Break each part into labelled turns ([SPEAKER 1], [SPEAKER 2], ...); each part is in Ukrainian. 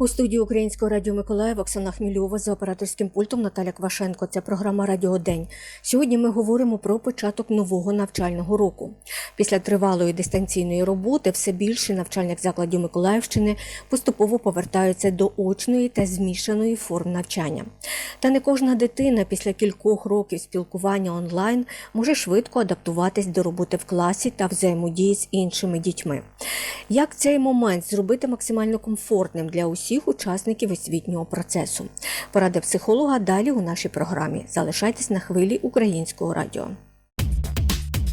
[SPEAKER 1] У студії Українського радіо Миколаїв Оксана Хмільова за операторським пультом Наталя Квашенко. Це програма Радіо День. Сьогодні ми говоримо про початок нового навчального року. Після тривалої дистанційної роботи все більше навчальних закладів Миколаївщини поступово повертаються до очної та змішаної форм навчання. Та не кожна дитина після кількох років спілкування онлайн може швидко адаптуватись до роботи в класі та взаємодії з іншими дітьми. Як цей момент зробити максимально комфортним для усіх учасників освітнього процесу? Поради психолога далі у нашій програмі. Залишайтесь на хвилі українського радіо.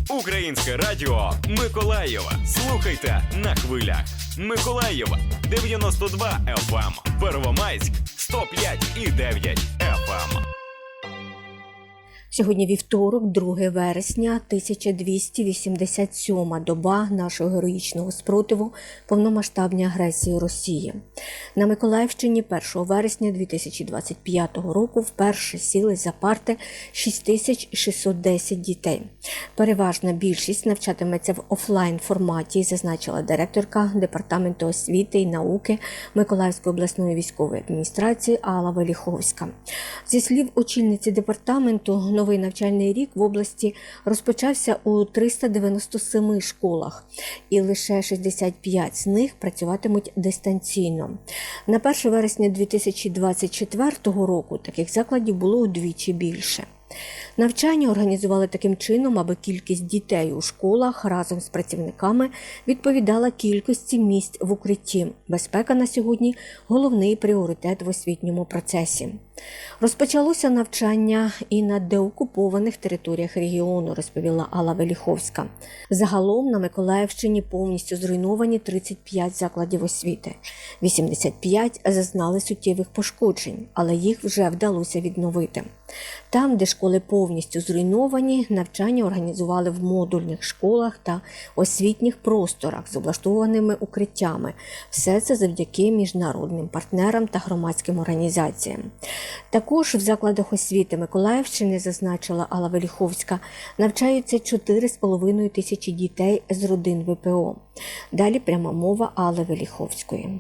[SPEAKER 2] Українське радіо Миколаєва. Слухайте на хвилях. Миколаєва 92 FM. Первомайськ 105 і 9 FM.
[SPEAKER 1] Сьогодні вівторок, 2 вересня, 1287 доба нашого героїчного спротиву повномасштабній агресії Росії. На Миколаївщині 1 вересня 2025 року вперше сіли за парти 6610 дітей. Переважна більшість навчатиметься в офлайн форматі, зазначила директорка департаменту освіти і науки Миколаївської обласної військової адміністрації Алла Веліховська. Зі слів очільниці департаменту, новий навчальний рік в області розпочався у 397 школах, і лише 65 з них працюватимуть дистанційно. На 1 вересня 2024 року таких закладів було удвічі більше. Навчання організували таким чином, аби кількість дітей у школах разом з працівниками відповідала кількості місць в укритті. Безпека на сьогодні головний пріоритет в освітньому процесі. Розпочалося навчання і на деокупованих територіях регіону, розповіла Алла Веліховська. Загалом на Миколаївщині повністю зруйновані 35 закладів освіти. 85 зазнали суттєвих пошкоджень, але їх вже вдалося відновити. Там, де школи повністю зруйновані, навчання організували в модульних школах та освітніх просторах з облаштованими укриттями. Все це завдяки міжнародним партнерам та громадським організаціям. Також в закладах освіти Миколаївщини, зазначила Алла Веліховська, навчаються 4,5 тисячі дітей з родин ВПО. Далі пряма мова Алли Веліховської.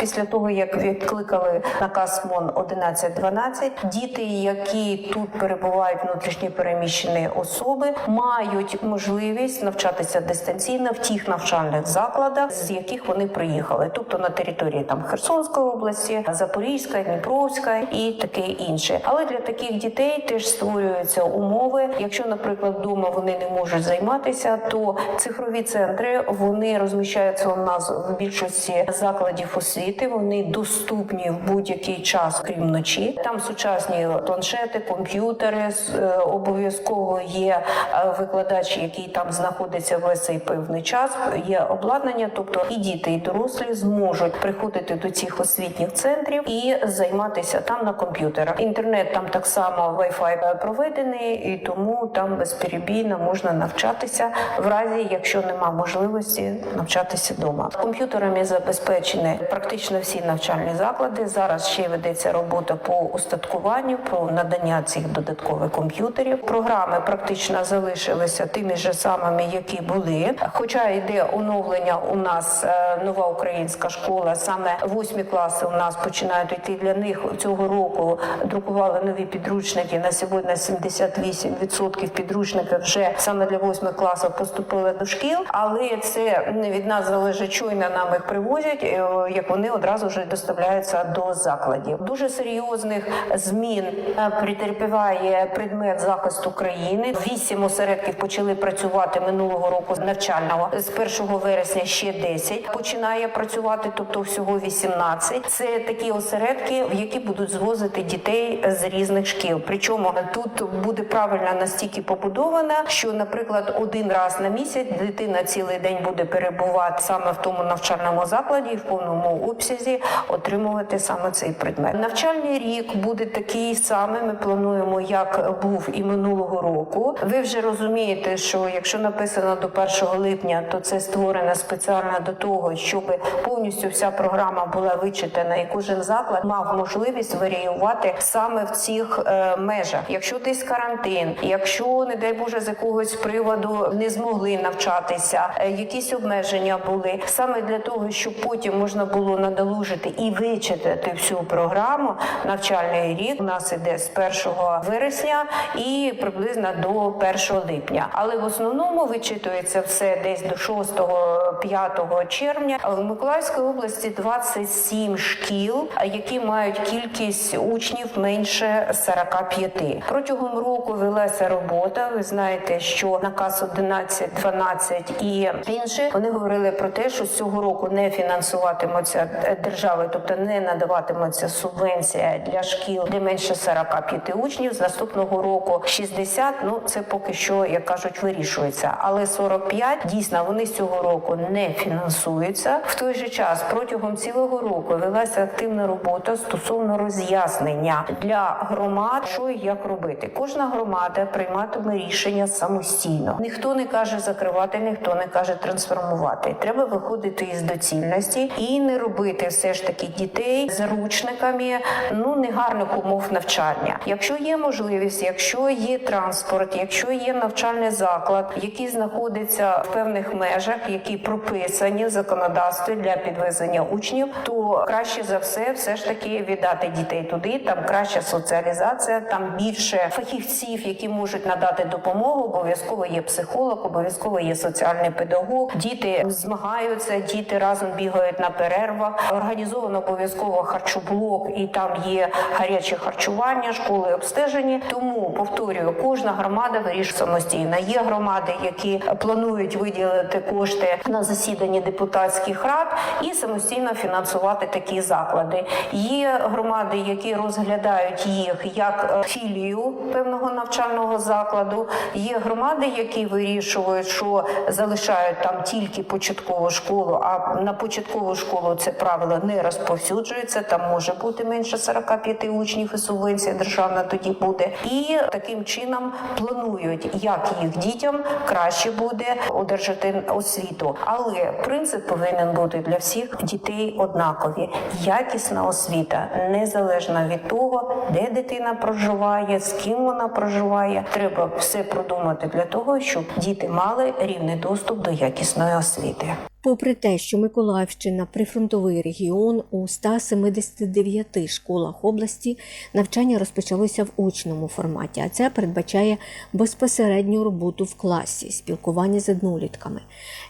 [SPEAKER 3] Після того, як відкликали наказ МОН 1112, діти, які тут перебувають внутрішньо переміщені особи, мають можливість навчатися дистанційно в тих навчальних закладах, з яких вони приїхали, тобто на території там Херсонської області, Запорізька, Дніпровська і таке інше. Але для таких дітей теж створюються умови. Якщо, наприклад, вдома вони не можуть займатися, то цифрові центри вони розміщаються у нас в більшості закладів освіти освіти. Вони доступні в будь-який час, крім вночі. Там сучасні планшети, комп'ютери. Е, Обов'язково є е, викладач, який там знаходиться весь цей певний час. Є обладнання, тобто і діти, і дорослі зможуть приходити до цих освітніх центрів і займатися там на комп'ютерах. Інтернет там так само Wi-Fi проведений, і тому там безперебійно можна навчатися в разі, якщо нема можливості навчатися вдома. Комп'ютерами забезпечені практично всі навчальні заклади. Зараз ще ведеться робота по устаткуванню, про надання цих додаткових комп'ютерів. Програми практично залишилися тими ж самими, які були. Хоча йде оновлення, у нас е, нова українська школа, саме восьмі класи у нас починають йти для них цього року. Друкували нові підручники. На сьогодні 78% підручників вже саме для восьмих класів поступили до шкіл, але це не від нас залежить, щойно нам їх привозять, е, як вони одразу вже доставляються до закладів. Дуже серйозних змін е, претерпіває предмет захисту країни. Вісім осередків почали працювати минулого року з навчального з 1 вересня. Ще 10 починає працювати, тобто всього 18. Це такі осередки, в які будуть звозити дітей з різних шкіл. Причому тут буде правильно настільки побудована, що, наприклад, один раз на місяць дитина цілий день буде перебувати саме в тому навчальному закладі в повному обсязі отримувати саме цей предмет. Навчальний рік буде такий самий. Ми плануємо, як був і минулого року. Ви вже розумієте, що якщо написано до 1 липня, то це створено спеціально до того, щоб повністю вся програма була вичитана, і кожен заклад мав можливість варіювати саме в цих е, межах. Якщо десь карантин, якщо не дай Боже з якогось приводу не змогли навчатися, е, якісь обмеження були саме для того, щоб потім можна було надолужити і вичитати всю програму навчальний рік. У нас іде з 1 вересня і приблизно до 1 липня. Але в основному вичитується все десь до 6-5 червня. В Миколаївській області 27 шкіл, які мають кількість учнів менше 45. Протягом року велася робота. Ви знаєте, що наказ 11, 12 і інші вони говорили про те, що з цього року не фінансуватимуться держави, тобто не надаватиметься субвенція для шкіл, де менше 45 учнів. З наступного року 60, Ну це поки що, як кажуть, вирішується. Але 45, дійсно вони з цього року не фінансуються. В той же час протягом цілого року велася активна робота стосовно роз'яснення для громад, що і як робити. Кожна громада прийматиме рішення самостійно. Ніхто не каже закривати, ніхто не каже трансформувати. Треба виходити із доцільності і не робити все ж таки дітей заручниками ну негарних умов навчання. Якщо є можливість, якщо є транспорт, якщо є навчальний заклад, який знаходиться в певних межах, які прописані в законодавстві для підвезення учнів, то краще за все, все ж таки віддати дітей туди. Там краща соціалізація, там більше фахівців, які можуть надати допомогу. Обов'язково є психолог, обов'язково є соціальний педагог. Діти змагаються, діти разом бігають на перервах. Організовано обов'язково харчоблок, і там є гаряче харчування, школи обстежені. Тому повторюю, кожна громада вирішує самостійно. Є громади, які планують виділити кошти на засіданні депутатських рад і самостійно фінансувати такі заклади. Є громади, які розглядають їх як філію певного навчального закладу. Є громади, які вирішують, що залишають там тільки початкову школу. А на початкову школу це правило не розповсюджується. Там може бути менше 45 учнів, і субвенція державна тоді буде. І таким чином планують, як їх дітям краще буде одержати освіту. Але принцип повинен бути для всіх дітей однакові. Якісна освіта незалежно від того, де дитина проживає, з ким вона проживає. Треба все продумати для того, щоб діти мали рівний доступ до якісної освіти.
[SPEAKER 1] Попри те, що Миколаївщина прифронтовий регіон, у 179 школах області навчання розпочалося в очному форматі, а це передбачає безпосередню роботу в класі, спілкування з однолітками.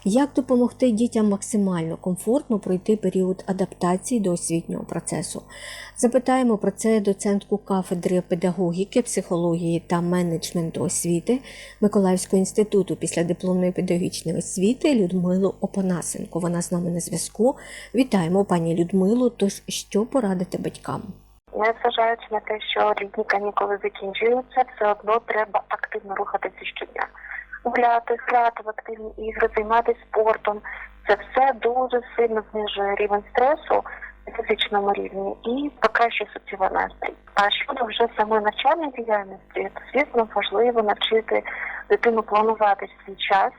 [SPEAKER 1] Як допомогти дітям максимально комфортно пройти період адаптації до освітнього процесу? Запитаємо про це доцентку кафедри педагогіки, психології та менеджменту освіти Миколаївського інституту післядипломної педагогічної освіти Людмилу Опанасенко. Вона з нами на зв'язку. Вітаємо, пані Людмилу. Тож що порадити батькам?
[SPEAKER 4] Незважаючи на те, що літні канікули закінчуються, все одно треба активно рухатися щодня. Гуляти, грати в активні ігри, займатися спортом. Це все дуже сильно знижує рівень стресу фізичному рівні і покращує суттєво настрій. А щодо вже самої навчальної діяльності, то звісно важливо навчити дитину планувати свій час.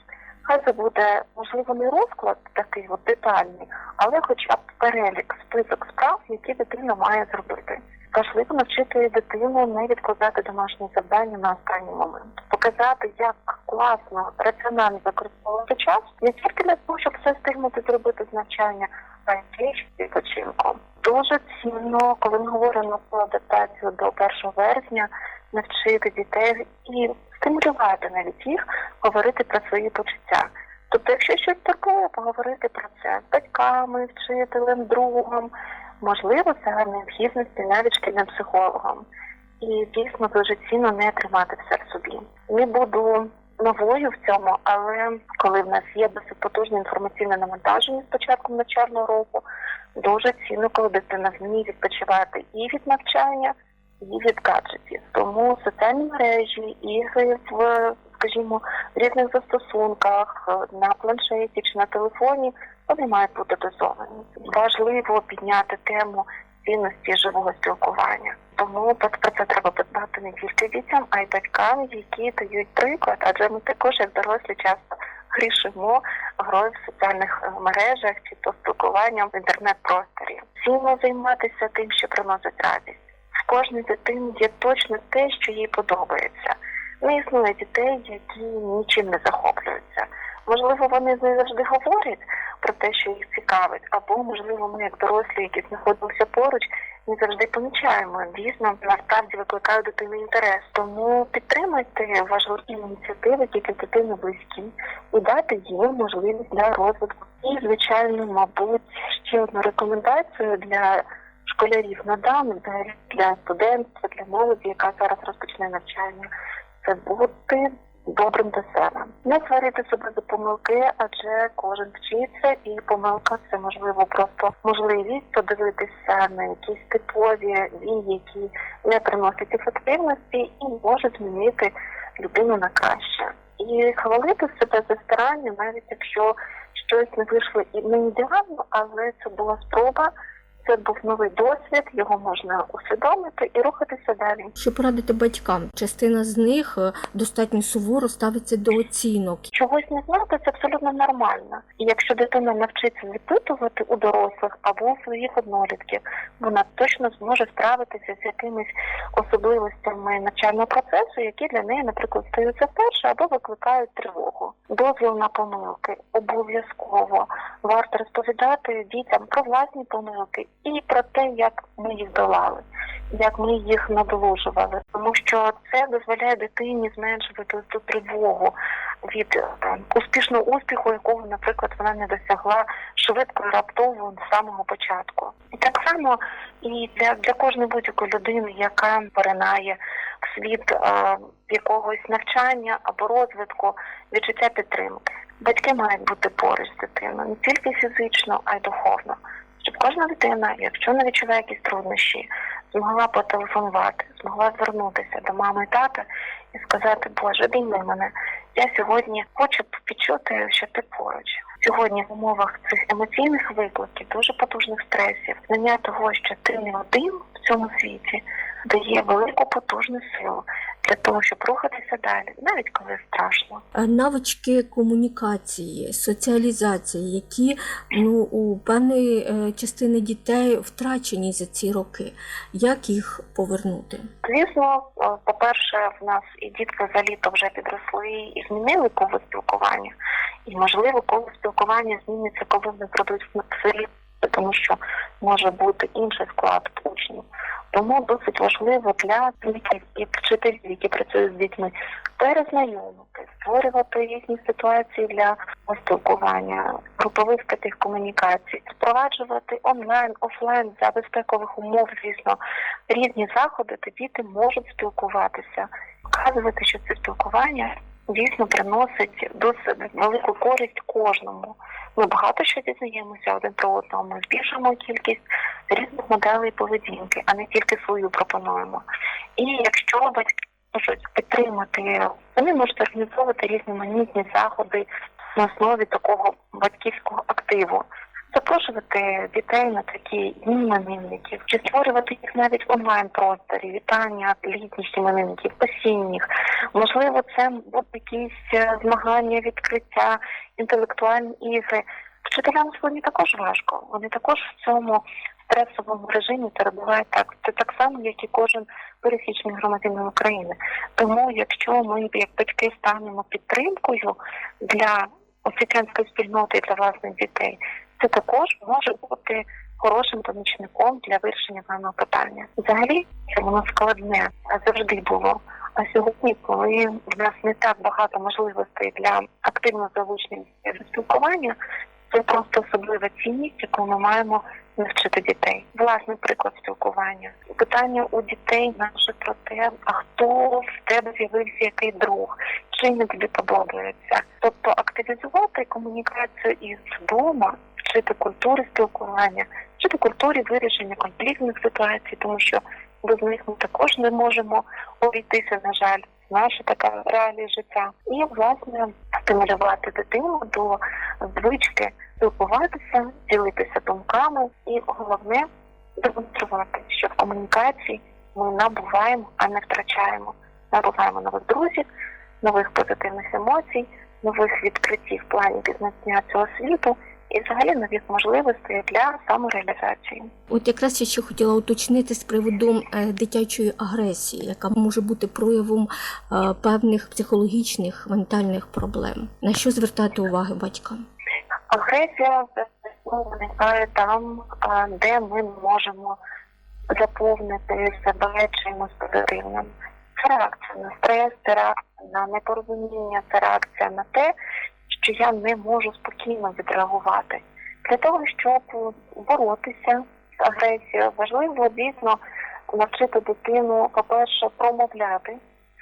[SPEAKER 4] Хай це буде можливо не розклад такий от детальний, але хоча б перелік, список справ, які дитина має зробити. Важливо навчити дитину не відкладати домашні завдання на останній момент, показати, як класно, раціонально використовувати час не тільки для того, щоб все встигнути зробити з навчання, а й з відпочинком. Дуже цінно, коли ми говоримо про адаптацію до 1 вересня, навчити дітей і стимулювати навіть їх говорити про свої почуття. Тобто, якщо щось турбує, поговорити про це з батьками, вчителем, другом, можливо, це необхідності навіть шкільним психологом. І дійсно дуже цінно не тримати все в собі. Не буду новою в цьому, але коли в нас є досить потужне інформаційне навантаження з початком навчального року, дуже цінно, коли дитина вміє відпочивати і від навчання, і від гаджетів. Тому соціальні мережі, ігри в скажімо, в різних застосунках е, на планшеті чи на телефоні вони мають бути дозовані. Важливо підняти тему цінності живого спілкування. Тому про це треба подбати не тільки дітям, а й батькам, які дають приклад, адже ми також, як дорослі, часто грішимо грою в соціальних е, мережах чи то спілкуванням в інтернет-просторі. Цінно займатися тим, що приносить радість. В кожній дитині є точно те, що їй подобається. Не існує дітей, які нічим не захоплюються. Можливо, вони не завжди говорять про те, що їх цікавить, або можливо, ми, як дорослі, які знаходимося поруч, не завжди помічаємо. Дійсно, насправді викликає дитину інтерес. Тому підтримайте важливі ініціативи, які дитини близькі, і дати їм можливість для розвитку. І, звичайно, мабуть, ще одну рекомендацію для школярів надам, для студентів, для молоді, яка зараз розпочне навчання, бути добрим до себе. Не сварити себе за помилки, адже кожен вчиться, і помилка це можливо просто можливість подивитися на якісь типові дії, які не приносять ефективності, і можуть змінити людину на краще. І хвалити себе за старання, навіть якщо щось не вийшло і не ідеально, але це була спроба. Це був новий досвід, його можна усвідомити і рухатися далі.
[SPEAKER 1] Що порадити батькам? Частина з них е, достатньо суворо ставиться до оцінок.
[SPEAKER 4] Чогось не знати це абсолютно нормально. І якщо дитина навчиться запитувати у дорослих або у своїх однолітків, вона точно зможе справитися з якимись особливостями навчального процесу, які для неї, наприклад, стаються вперше або викликають тривогу. Дозвіл на помилки обов'язково варто розповідати дітям про власні помилки і про те, як ми їх долали, як ми їх надолужували, тому що це дозволяє дитині зменшувати ту тривогу від е, успішного успіху, якого, наприклад, вона не досягла швидко і раптово з самого початку. І так само і для, для кожної будь-якої людини, яка поринає в світ е, якогось навчання або розвитку, відчуття підтримки. Батьки мають бути поруч з дитиною не тільки фізично, а й духовно. Щоб кожна дитина, якщо не відчуває якісь труднощі, змогла потелефонувати, змогла звернутися до мами і тата і сказати, Боже, обійми мене. Я сьогодні хочу відчути, що ти поруч. Сьогодні в умовах цих емоційних викликів, дуже потужних стресів, знання того, що ти не один в цьому світі, дає велику потужну силу для того, щоб рухатися далі, навіть коли страшно.
[SPEAKER 1] Навички комунікації, соціалізації, які ну у певної е, частини дітей втрачені за ці роки. Як їх повернути?
[SPEAKER 4] Звісно, е, по-перше, в нас і дітки за літо вже підросли і змінили коло спілкування. І можливо, коло спілкування зміниться, коли вони пройдуть в селі, тому що може бути інший склад учнів. Тому досить важливо для і вчителів, які працюють з дітьми, перезнайомити, створювати різні ситуації для спілкування, групових таких комунікацій, впроваджувати онлайн, офлайн за безпекових умов, звісно, різні заходи, де діти можуть спілкуватися, показувати, що це спілкування дійсно приносить досить велику користь кожному. Ми багато що дізнаємося один про одного. Ми збільшуємо кількість різних моделей поведінки, а не тільки свою пропонуємо. І якщо батьки можуть підтримати, вони можуть організовувати різноманітні заходи на основі такого батьківського активу. Запрошувати дітей на такі дні чи створювати їх навіть в онлайн просторі, вітання літніх іменинників, осінніх. Можливо, це будуть якісь е, змагання, відкриття, інтелектуальні ігри. Вчителям сьогодні також важко. Вони також в цьому стресовому режимі перебувають так. Це так само, як і кожен пересічний громадянин України. Тому, якщо ми, як батьки, станемо підтримкою для освітянської спільноти для власних дітей, це також може бути хорошим помічником для вирішення даного питання. Взагалі, це воно складне, завжди було. А сьогодні, коли в нас не так багато можливостей для активного залучення до спілкування, це просто особлива цінність, яку ми маємо навчити дітей. Власний приклад спілкування. Питання у дітей наше про те, а хто в тебе з'явився який друг, чим він тобі подобається. Тобто активізувати комунікацію із вдома, вчити культури спілкування, вчити культурі вирішення конфліктних ситуацій, тому що без них ми також не можемо обійтися, на жаль. Наша така реалія життя, і власне стимулювати дитину до звички спілкуватися, ділитися думками, і головне демонструвати, що в комунікації ми набуваємо, а не втрачаємо. Набуваємо нових друзів, нових позитивних емоцій, нових відкриттів в плані пізнання цього світу і взагалі нових можливостей для самореалізації.
[SPEAKER 1] От якраз я ще хотіла уточнити з приводу е, дитячої агресії, яка може бути проявом е, певних психологічних ментальних проблем. На що звертати увагу батькам?
[SPEAKER 4] Агресія виникає там, де ми можемо заповнити себе чимось позитивним. Це реакція на стрес, це реакція на непорозуміння, це реакція на те, що я не можу спокійно відреагувати. Для того, щоб боротися з агресією, важливо дійсно навчити дитину, по-перше, промовляти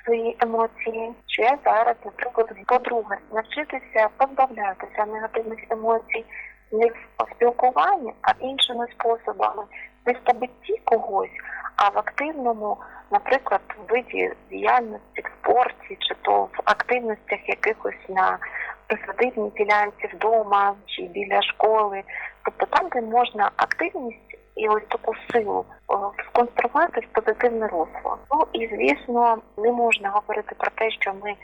[SPEAKER 4] свої емоції, що я зараз, наприклад, по-друге, навчитися позбавлятися негативних емоцій не в спілкуванні, а іншими способами, не в побитті когось, а в активному, наприклад, виді діяльності в спорті, чи то в активностях якихось на присадибній ділянці вдома чи біля школи, тобто там, де можна активність і ось таку силу сконструвати в позитивне русло. Ну і звісно, не можна говорити про те, що ми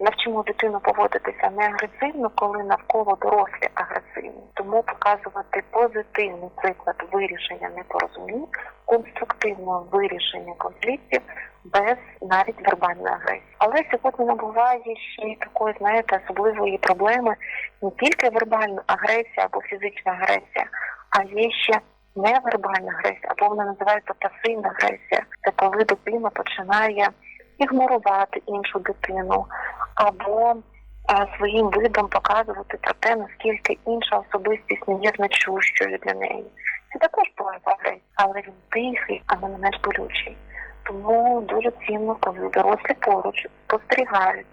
[SPEAKER 4] навчимо дитину поводитися не агресивно, коли навколо дорослі агресивні. Тому показувати позитивний приклад вирішення непорозумінь, конструктивного вирішення конфліктів без навіть вербальної агресії. Але сьогодні набуває ще й такої, знаєте, особливої проблеми не тільки вербальна агресія або фізична агресія, а є ще невербальна агресія, або вона називається пасивна агресія. Це коли дитина починає ігнорувати іншу дитину або е, своїм видом показувати про те, наскільки інша особистість не є значущою для неї. Це також буває агресія, але він тихий, а не менш болючий. Тому дуже цінно, коли дорослі поруч спостерігають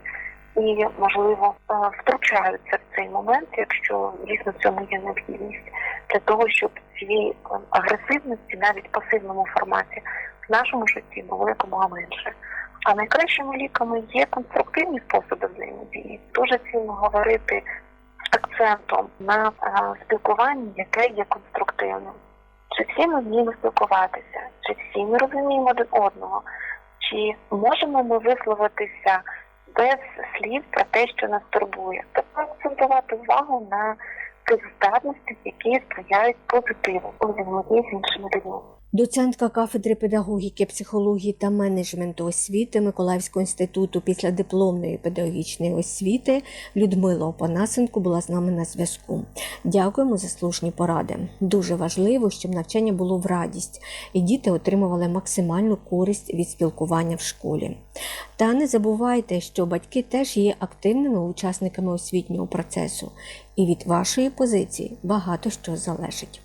[SPEAKER 4] і, можливо, е, втручаються в цей момент, якщо дійсно в цьому є необхідність, для того, щоб цієї е, агресивності, навіть пасивному форматі, в нашому житті було якомога менше. А найкращими ліками є конструктивні способи взаємодії. Дуже цінно говорити з акцентом на спілкуванні, яке є конструктивним. Чи всі ми вміємо спілкуватися, чи всі ми розуміємо один одного, чи можемо ми висловитися без слів про те, що нас турбує, тобто акцентувати увагу на тих здатностях, які сприяють позитиву у взаємодії з іншими людьми.
[SPEAKER 1] Доцентка кафедри педагогіки, психології та менеджменту освіти Миколаївського інституту післядипломної педагогічної освіти Людмила Опанасенко була з нами на зв'язку. Дякуємо за слушні поради. Дуже важливо, щоб навчання було в радість і діти отримували максимальну користь від спілкування в школі. Та не забувайте, що батьки теж є активними учасниками освітнього процесу, і від вашої позиції багато що залежить.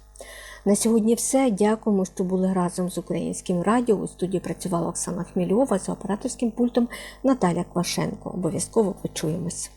[SPEAKER 1] На сьогодні все. Дякуємо, що були разом з українським радіо. У студії працювала Оксана Хмільова за операторським пультом Наталя Квашенко. Обов'язково почуємось.